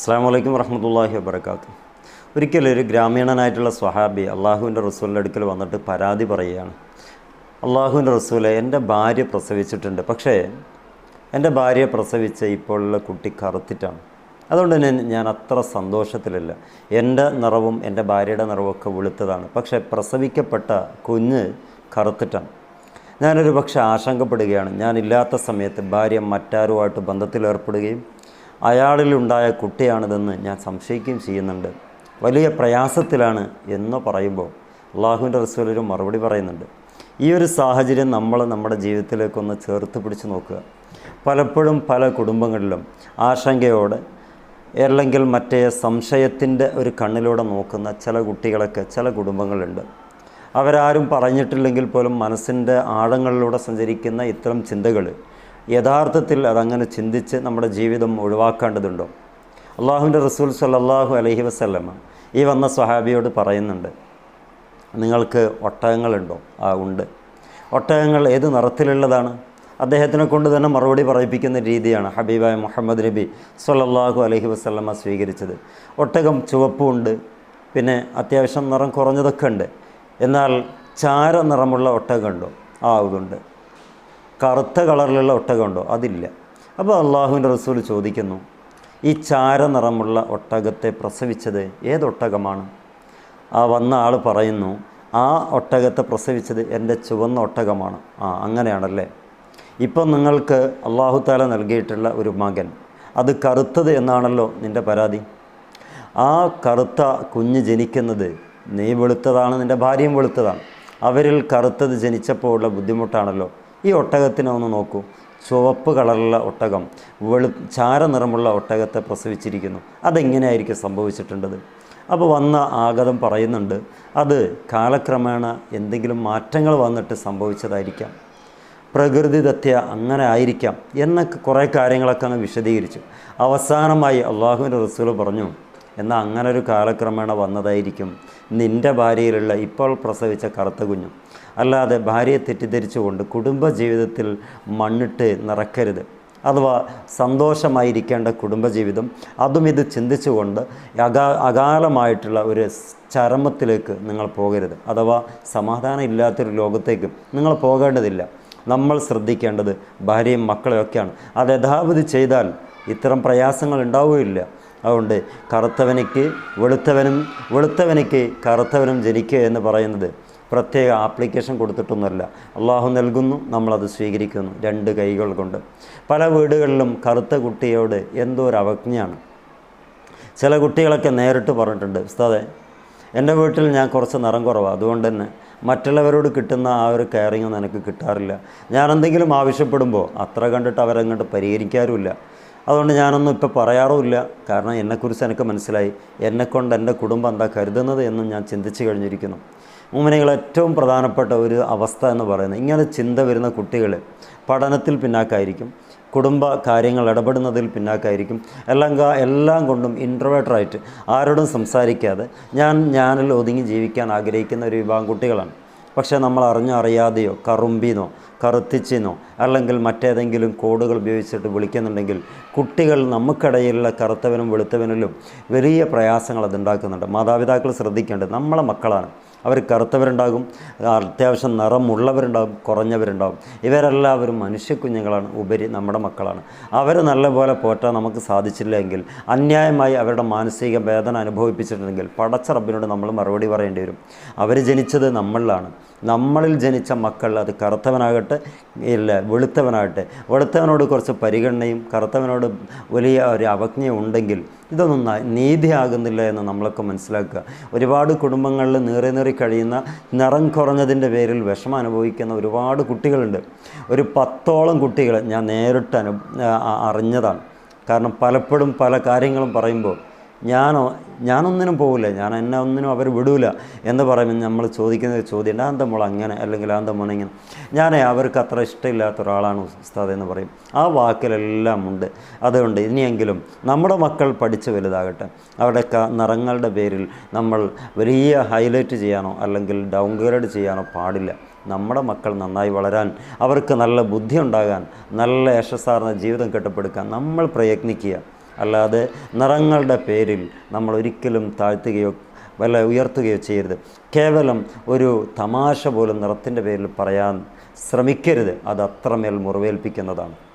അസ്സാം വലൈക്കും വർഹമത്തല്ലാഹി വബർക്കാത്തു ഒരിക്കലും ഒരു ഗ്രാമീണനായിട്ടുള്ള സ്വഹാബി അള്ളാഹുവിന്റെ റസൂലിന്റെ അടുക്കൽ വന്നിട്ട് പരാതി പറയുകയാണ്. അള്ളാഹുവിന്റെ റസൂലെ എന്റെ ഭാര്യ പ്രസവിച്ചിട്ടുണ്ട്. പക്ഷേ എന്റെ ഭാര്യ പ്രസവിച്ച ഇപ്പോഴുള്ള കുട്ടി കറുത്തിട്ടാണ്. അതുകൊണ്ട് തന്നെ ഞാൻ അത്ര സന്തോഷത്തിലല്ല. എന്റെ നിറവും എന്റെ ഭാര്യയുടെ നിറവും ഒക്കെ വെളുത്തതാണ്. പക്ഷേ പ്രസവിക്കപ്പെട്ട കുഞ്ഞ് കറുത്തിട്ടാണ്. ഞാനൊരു പക്ഷേ ആശങ്കപ്പെടുകയാണ്. ഞാനില്ലാത്ത സമയത്ത് ഭാര്യ മറ്റാരുമായിട്ട് ബന്ധത്തിലേർപ്പെടുകയും അയാളിലുണ്ടായ കുട്ടിയാണിതെന്ന് ഞാൻ സംശയിക്കുകയും ചെയ്യുന്നുണ്ട്. വലിയ പ്രയാസത്തിലാണ് എന്ന് പറയുമ്പോൾ അള്ളാഹുവിന്റെ റസൂൽ മറുപടി പറയുന്നുണ്ട്. ഈ ഒരു സാഹചര്യം നമ്മൾ നമ്മുടെ ജീവിതത്തിലേക്കൊന്ന് ചേർത്ത് പിടിച്ച് നോക്കുക. പലപ്പോഴും പല കുടുംബങ്ങളിലും ആശങ്കയോടെ അല്ലെങ്കിൽ മറ്റേ സംശയത്തിന്റെ ഒരു കണ്ണിലൂടെ നോക്കുന്ന ചില കുട്ടികളൊക്കെ ചില കുടുംബങ്ങളുണ്ട്. അവരാരും പറഞ്ഞിട്ടില്ലെങ്കിൽ പോലും മനസ്സിന്റെ ആഴങ്ങളിലൂടെ സഞ്ചരിക്കുന്ന ഇത്തരം ചിന്തകൾ യഥാർത്ഥത്തിൽ അതങ്ങനെ ചിന്തിച്ച് നമ്മുടെ ജീവിതം ഒഴിവാക്കേണ്ടതുണ്ടോ? അള്ളാഹുവിന്റെ റസൂൽ സല്ലാഹു അലഹി വസ്ല്ലമ്മ ഈ വന്ന സ്വഹാബിയോട് പറയുന്നുണ്ട് നിങ്ങൾക്ക് ഒട്ടകങ്ങളുണ്ടോ? ആ ഉണ്ട്. ഒട്ടകങ്ങൾ ഏത് നിറത്തിലുള്ളതാണ്? അദ്ദേഹത്തിനെ കൊണ്ട് തന്നെ മറുപടി പറയിപ്പിക്കുന്ന രീതിയാണ് ഹബീബായ മുഹമ്മദ് നബി സല്ലല്ലാഹു അലഹി വസല്ലമ സ്വീകരിച്ചത്. ഒട്ടകം ചുവപ്പുണ്ട് പിന്നെ അത്യാവശ്യം നിറം കുറഞ്ഞതൊക്കെ ഉണ്ട്. എന്നാൽ ചാര നിറമുള്ള ഒട്ടകമുണ്ടോ? ആ അതുണ്ട്. കറുത്ത കളറിലുള്ള ഒട്ടകമുണ്ടോ അതില്ല. അപ്പോൾ അള്ളാഹുവിന്റെ റസൂൽ ചോദിക്കുന്നു ഈ ചാര നിറമുള്ള ഒട്ടകത്തെ പ്രസവിച്ചത് ഏതൊട്ടകമാണ് ആ വന്ന ആൾ പറയുന്നു ആ ഒട്ടകത്തെ പ്രസവിച്ചത് എന്റെ ചുവന്ന ഒട്ടകമാണ്. ആ അങ്ങനെയാണല്ലേ? ഇപ്പം നിങ്ങൾക്ക് അള്ളാഹു താല നൽകിയിട്ടുള്ള ഒരു മകൻ അത് കറുത്തത് എന്നാണല്ലോ നിന്റെ പരാതി? ആ കറുത്ത കുഞ്ഞ് ജനിക്കുന്നത് നീ വെളുത്തതാണ് നിന്റെ ഭാര്യയും വെളുത്തതാണ്. അവരിൽ കറുത്തത് ജനിച്ചപ്പോൾ ഉള്ള ബുദ്ധിമുട്ടാണല്ലോ. ഈ ഒട്ടകത്തിനെ ഒന്ന് നോക്കൂ. ചുവപ്പ് കളറുള്ള ഒട്ടകം വെളു ചാര നിറമുള്ള ഒട്ടകത്തെ പ്രസവിച്ചിരിക്കുന്നു. അതെങ്ങനെയായിരിക്കും സംഭവിച്ചിട്ടുണ്ടത് അപ്പോൾ വന്ന ആഗതം പറയുന്നുണ്ട് അത് കാലക്രമേണ എന്തെങ്കിലും മാറ്റങ്ങൾ വന്നിട്ട് സംഭവിച്ചതായിരിക്കാം. പ്രകൃതിദത്യ അങ്ങനെ ആയിരിക്കാം എന്നൊക്കെ കുറേ കാര്യങ്ങളൊക്കെ അങ്ങ് വിശദീകരിച്ചു. അവസാനമായി അള്ളാഹുവിന്റെ റസൂൽ പറഞ്ഞു എന്നാൽ അങ്ങനെ ഒരു കാലക്രമേണ വന്നതായിരിക്കും. നിന്റെ ഭാര്യയിലുള്ള ഇപ്പോൾ പ്രസവിച്ച കറുത്ത കുഞ്ഞും. അല്ലാതെ ഭാര്യയെ തെറ്റിദ്ധരിച്ചുകൊണ്ട് കുടുംബ ജീവിതത്തിൽ മണ്ണിട്ട് നിറക്കരുത്. അഥവാ സന്തോഷമായിരിക്കേണ്ട കുടുംബജീവിതം. അതും ഇത് ചിന്തിച്ചുകൊണ്ട് അകാ അകാലമായിട്ടുള്ള ഒരു ചരമത്തിലേക്ക് നിങ്ങൾ പോകരുത്. അഥവാ സമാധാനം ഇല്ലാത്തൊരു ലോകത്തേക്ക് നിങ്ങൾ പോകേണ്ടതില്ല. നമ്മൾ ശ്രദ്ധിക്കേണ്ടത് ഭാര്യയും മക്കളെയൊക്കെയാണ്. അത് യഥാവധി ചെയ്താൽ ഇത്തരം പ്രയാസങ്ങൾ ഉണ്ടാവുകയില്ല. അതുകൊണ്ട് കറുത്തവനിക്ക് വെളുത്തവനും വെളുത്തവനിക്ക് കറുത്തവനും ജനിക്കുക എന്ന് പറയുന്നത് പ്രത്യേക ആപ്ലിക്കേഷൻ കൊടുത്തിട്ടൊന്നുമല്ല. അള്ളാഹു നൽകുന്നു നമ്മളത് സ്വീകരിക്കുന്നു രണ്ട് കൈകൾ കൊണ്ട്. പല വീടുകളിലും കറുത്ത കുട്ടിയോട് എന്തോ ഒരു അവജ്ഞയാണ്. ചില കുട്ടികളൊക്കെ നേരിട്ട് പറഞ്ഞിട്ടുണ്ട് ഉസ്താദെ എന്റെ വീട്ടിൽ ഞാൻ കുറച്ച് നിറം കുറവാണ് അതുകൊണ്ട് തന്നെ മറ്റുള്ളവരോട് കിട്ടുന്ന ആ ഒരു കെയറിങ് എനിക്ക് കിട്ടാറില്ല. ഞാൻ എന്തെങ്കിലും ആവശ്യപ്പെടുമ്പോൾ അത്ര കണ്ടിട്ട് അവരങ്ങോട്ട് പരിഹരിക്കാറുമില്ല. അതുകൊണ്ട് ഞാനൊന്നും ഇപ്പോൾ പറയാറുമില്ല. കാരണം എന്നെക്കുറിച്ച് എനിക്ക് മനസ്സിലായി. എന്നെക്കൊണ്ട് എന്റെ കുടുംബം എന്താ കരുതുന്നത് എന്നും ഞാൻ ചിന്തിച്ചു കഴിഞ്ഞിരിക്കുന്നു. ഉമ്മനികൾ ഏറ്റവും പ്രധാനപ്പെട്ട ഒരു അവസ്ഥ എന്ന് പറയുന്നത് ഇങ്ങനെ ചിന്ത വരുന്ന കുട്ടികൾ പഠനത്തിൽ പിന്നാക്കായിരിക്കും. കുടുംബ കാര്യങ്ങൾ ഇടപെടുന്നതിൽ പിന്നാക്കായിരിക്കും. എല്ലാം എല്ലാം കൊണ്ടും ഇൻട്രവേറ്ററായിട്ട് ആരോടും സംസാരിക്കാതെ ഞാൻ ഞാനിൽ ഒതുങ്ങി ജീവിക്കാൻ ആഗ്രഹിക്കുന്ന ഒരു വിഭാഗം കുട്ടികളാണ്. പക്ഷേ നമ്മൾ അറിഞ്ഞോ അറിയാതെയോ കറുമ്പിനോ കറുത്തിച്ചിന്നോ അല്ലെങ്കിൽ മറ്റേതെങ്കിലും കോഡുകൾ ഉപയോഗിച്ചിട്ട് വിളിക്കുന്നുണ്ടെങ്കിൽ കുട്ടികൾ നമുക്കിടയിലുള്ള കറുത്തവനും വെളുത്തവനിലും വലിയ പ്രയാസങ്ങൾ അതുണ്ടാക്കുന്നുണ്ട്. മാതാപിതാക്കൾ ശ്രദ്ധിക്കേണ്ടത് നമ്മളെ മക്കളാണ്. അവർ കറുത്തവരുണ്ടാകും അത്യാവശ്യം നിറമുള്ളവരുണ്ടാകും കുറഞ്ഞവരുണ്ടാകും. ഇവരെല്ലാവരും മനുഷ്യക്കുഞ്ഞുങ്ങളാണ് ഉപരി നമ്മുടെ മക്കളാണ്. അവർ നല്ലപോലെ പോറ്റാൻ നമുക്ക് സാധിച്ചില്ലെങ്കിൽ അന്യായമായി അവരുടെ മാനസിക വേദന അനുഭവിപ്പിച്ചിട്ടുണ്ടെങ്കിൽ പടച്ച റബ്ബിനോട് നമ്മൾ മറുപടി പറയേണ്ടി വരും. അവർ ജനിച്ചത് നമ്മളിലാണ്. നമ്മളിൽ ജനിച്ച മക്കൾ അത് കറുത്തവനാകട്ടെ ഇല്ല വെളുത്തവനാകട്ടെ. വെളുത്തവനോട് കുറച്ച് പരിഗണനയും കറുത്തവനോട് വലിയ ഒരു അവജ്ഞയും ഉണ്ടെങ്കിൽ ഇതൊന്നും നീതിയാകുന്നില്ല എന്ന് നമ്മളൊക്കെ മനസ്സിലാക്കുക. ഒരുപാട് കുടുംബങ്ങളിൽ നീറി കഴിയുന്ന നിറം കുറഞ്ഞതിന്റെ പേരിൽ വിഷമം അനുഭവിക്കുന്ന ഒരുപാട് കുട്ടികളുണ്ട്. ഒരു പത്തോളം കുട്ടികൾ ഞാൻ നേരിട്ട് അനു അറിഞ്ഞതാണ്. കാരണം പലപ്പോഴും പല കാര്യങ്ങളും പറയുമ്പോൾ ഞാനോ ഞാനൊന്നിനും പോകില്ല ഞാൻ എന്നെ ഒന്നിനും അവർ വിടൂല. എന്ന് പറയുമ്പോൾ നമ്മൾ ചോദിക്കുന്ന ചോദ്യം ആ എന്താ മോൾ അങ്ങനെ? അല്ലെങ്കിൽ എന്താ മോനെ ഇങ്ങനെ? ഞാൻ അവർക്ക് അത്ര ഇഷ്ടമില്ലാത്ത ഒരാളാണ് ഉസ്താദ് എന്ന് പറയും. ആ വാക്കിലെല്ലാം ഉണ്ട്. അതുകൊണ്ട് ഇനിയെങ്കിലും നമ്മുടെ മക്കൾ പഠിച്ച് വലുതാകട്ടെ. അവരുടെ നിറങ്ങളുടെ പേരിൽ നമ്മൾ വലിയ ഹൈലൈറ്റ് ചെയ്യാനോ അല്ലെങ്കിൽ ഡൗൺഗ്രേഡ് ചെയ്യാനോ പാടില്ല. നമ്മുടെ മക്കൾ നന്നായി വളരാൻ അവർക്ക് നല്ല ബുദ്ധി ഉണ്ടാകാൻ നല്ല യശസ്സാർന്ന ജീവിതം കെട്ടിപ്പടുക്കാൻ നമ്മൾ പ്രയത്നിക്കുക. അല്ലാതെ നിറങ്ങളുടെ പേരിൽ നമ്മൾ ഒരിക്കലും താഴ്ത്തുകയോ വല്ല ഉയർത്തുകയോ ചെയ്യരുത്. കേവലം ഒരു തമാശ പോലും നിറത്തിന്റെ പേരിൽ പറയാൻ ശ്രമിക്കരുത്. അത് അത്രമേൽ മുറിവേൽപ്പിക്കുന്നതാണ്.